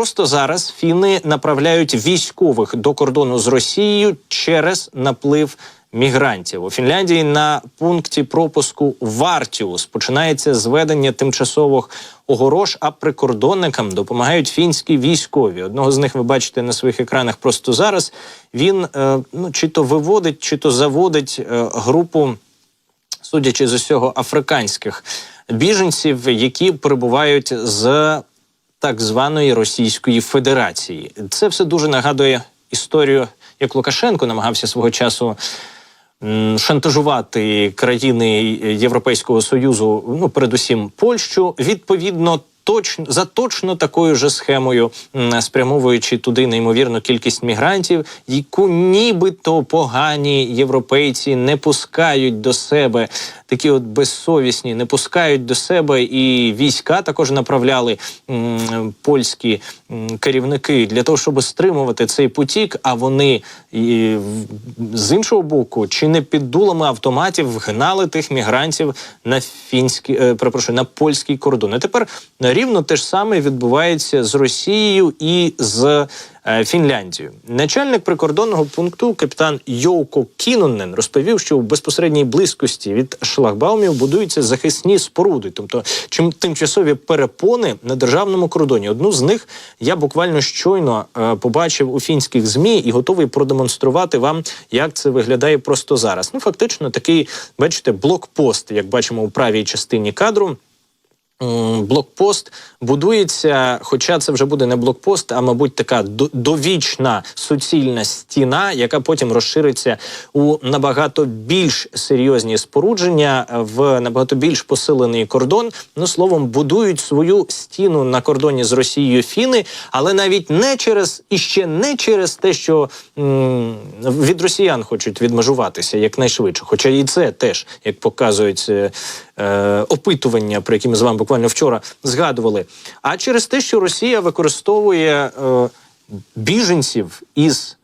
Просто зараз фіни направляють військових до кордону з Росією через наплив мігрантів. У Фінляндії на пункті пропуску Вартіус починається зведення тимчасових огорож, а прикордонникам допомагають фінські військові. Одного з них ви бачите на своїх екранах просто зараз. Він е, ну чи то виводить, чи то заводить е, групу судячи з усього, африканських біженців, які прибувають з так званої Російської Федерації. Це все дуже нагадує історію, як Лукашенко намагався свого часу. Шантажувати країни Європейського союзу, ну передусім Польщу, відповідно точно за точно такою же схемою, спрямовуючи туди неймовірну кількість мігрантів, яку нібито погані європейці не пускають до себе. Такі от безсовісні не пускають до себе, і війська також направляли польські керівники для того, щоб стримувати цей потік. А вони і, з іншого боку, чи не під дулами автоматів гнали тих мігрантів на фінський, е, перепрошую, на польський кордон. І тепер рівно те ж саме відбувається з Росією і з е, Фінляндією. Начальник прикордонного пункту капітан Йоуко Кінонен розповів, що в безпосередній близькості від шлагбаумів будуються захисні споруди, тобто чим тимчасові перепони на державному кордоні. Одну з них я буквально щойно е, побачив у фінських змі і готовий продемонструвати вам, як це виглядає просто зараз. Ну фактично, такий, бачите, блокпост, як бачимо у правій частині кадру. Блокпост будується, хоча це вже буде не блокпост, а мабуть, така довічна суцільна стіна, яка потім розшириться у набагато більш серйозні спорудження в набагато більш посилений кордон. Ну словом, будують свою стіну на кордоні з Росією фіни, але навіть не через і ще не через те, що від росіян хочуть відмежуватися якнайшвидше. Хоча і це теж, як показують е, опитування, про які ми з вами буквально вчора згадували. А через те, що Росія використовує е, біженців із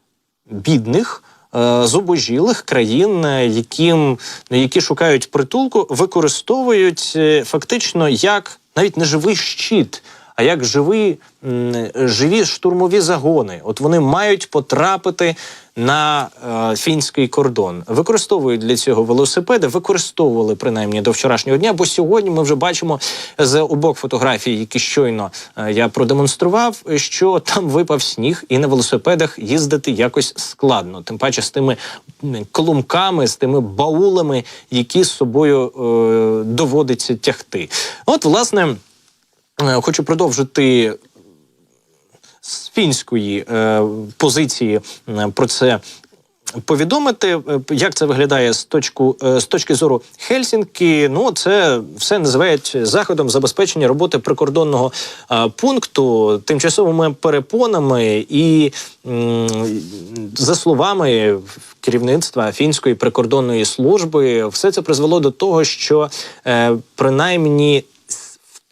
бідних. е, Зубожілих країн, яким які шукають притулку, використовують фактично як навіть не живий щит, а як живі, живі штурмові загони. От вони мають потрапити на е, фінський кордон. Використовують для цього велосипеди, використовували принаймні до вчорашнього дня. Бо сьогодні ми вже бачимо з обох фотографій, які щойно е, я продемонстрував, що там випав сніг, і на велосипедах їздити якось складно. Тим паче з тими м, колумками, з тими баулами, які з собою е, доводиться тягти. От, власне. Е, Хочу продовжити з фінської е, позиції е, про це. Повідомити, е, як це виглядає з точку е, з точки зору Хельсінки. Ну це все називають заходом забезпечення роботи прикордонного е, пункту тимчасовими перепонами, і м, за словами керівництва фінської прикордонної служби, все це призвело до того, що е, принаймні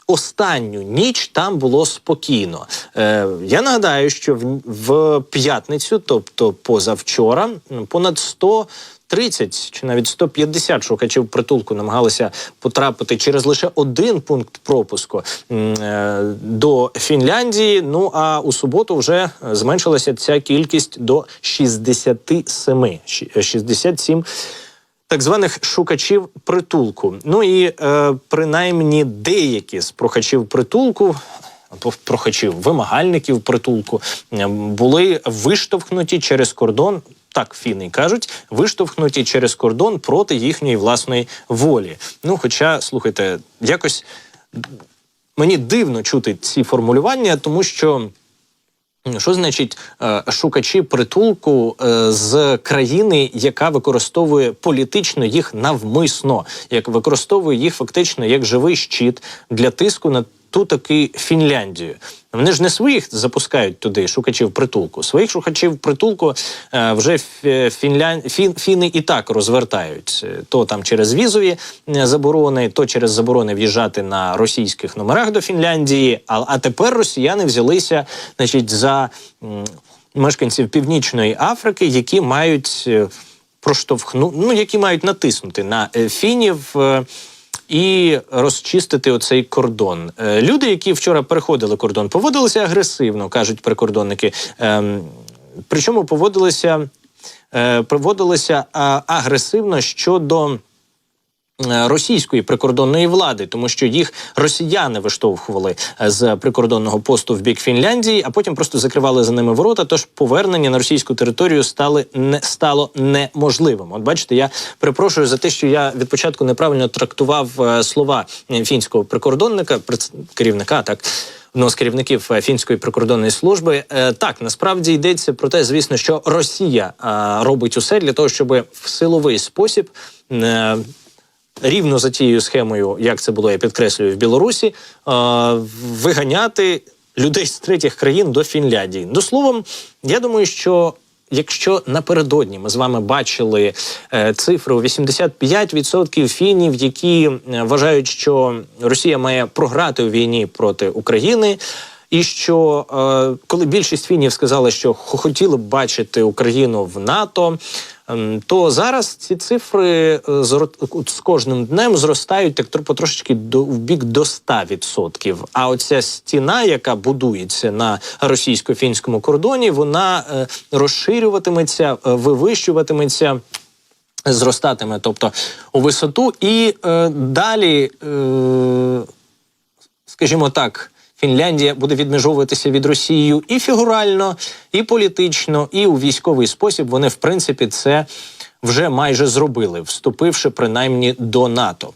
останню ніч там було спокійно. Е, я нагадаю, що в, в п'ятницю, тобто позавчора, понад 100 30 чи навіть 150 шукачів притулку намагалися потрапити через лише один пункт пропуску е, до Фінляндії. Ну а у суботу вже зменшилася ця кількість до 67. Щ- 67 так званих шукачів притулку. Ну і е, принаймні деякі з прохачів притулку. Прохачів вимагальників притулку були виштовхнуті через кордон. Так фіни кажуть, виштовхнуті через кордон проти їхньої власної волі. Ну, хоча, слухайте, якось мені дивно чути ці формулювання, тому що що значить е, шукачі притулку е, з країни, яка використовує політично їх навмисно, як використовує їх фактично як живий щит для тиску на ту таки Фінляндію? Вони ж не своїх запускають туди шукачів притулку. Своїх шукачів притулку е, вже фінлян... фін... фіни і так розвертають. Е, То там через візові е, заборони, то через заборони в'їжджати на російських номерах до Фінляндії. А, а тепер росіяни взялися, значить, за мешканців Північної Африки, які мають е, проштовхну, ну які мають натиснути на е, фінів. І розчистити оцей кордон. Е, Люди, які вчора переходили кордон, поводилися агресивно, кажуть прикордонники. Ем, Причому поводилися, е, поводилися агресивно щодо. Е, Російської прикордонної влади, тому що їх росіяни виштовхували е, з прикордонного посту в бік Фінляндії, а потім просто закривали за ними ворота. Тож повернення на російську територію стали не стало неможливим. От бачите, я перепрошую за те, що я від початку неправильно трактував е, слова фінського прикордонника, керівника, так. Одного з керівників фінської прикордонної служби так насправді йдеться про те, звісно, що Росія робить усе для того, щоб в силовий спосіб рівно за тією схемою, як це було, я підкреслюю, в Білорусі, виганяти людей з третіх країн до Фінляндії. До словом, я думаю, що. Якщо напередодні ми з вами бачили е, цифри у 85% фінів, які е, вважають, що Росія має програти у війні проти України, і що е, коли більшість фінів сказали, що хотіли б бачити Україну в НАТО, то зараз ці цифри е, з кожним днем зростають так потрошечки до в бік до 100%. А оця стіна, яка будується на російсько-фінському кордоні, вона е, розширюватиметься, е, вивищуватиметься зростатиме, тобто у висоту, і е, далі, е, скажімо так. Фінляндія буде відмежовуватися від Росії і фігурально, і політично, і у військовий спосіб. Вони, в принципі, це вже майже зробили, вступивши принаймні до НАТО.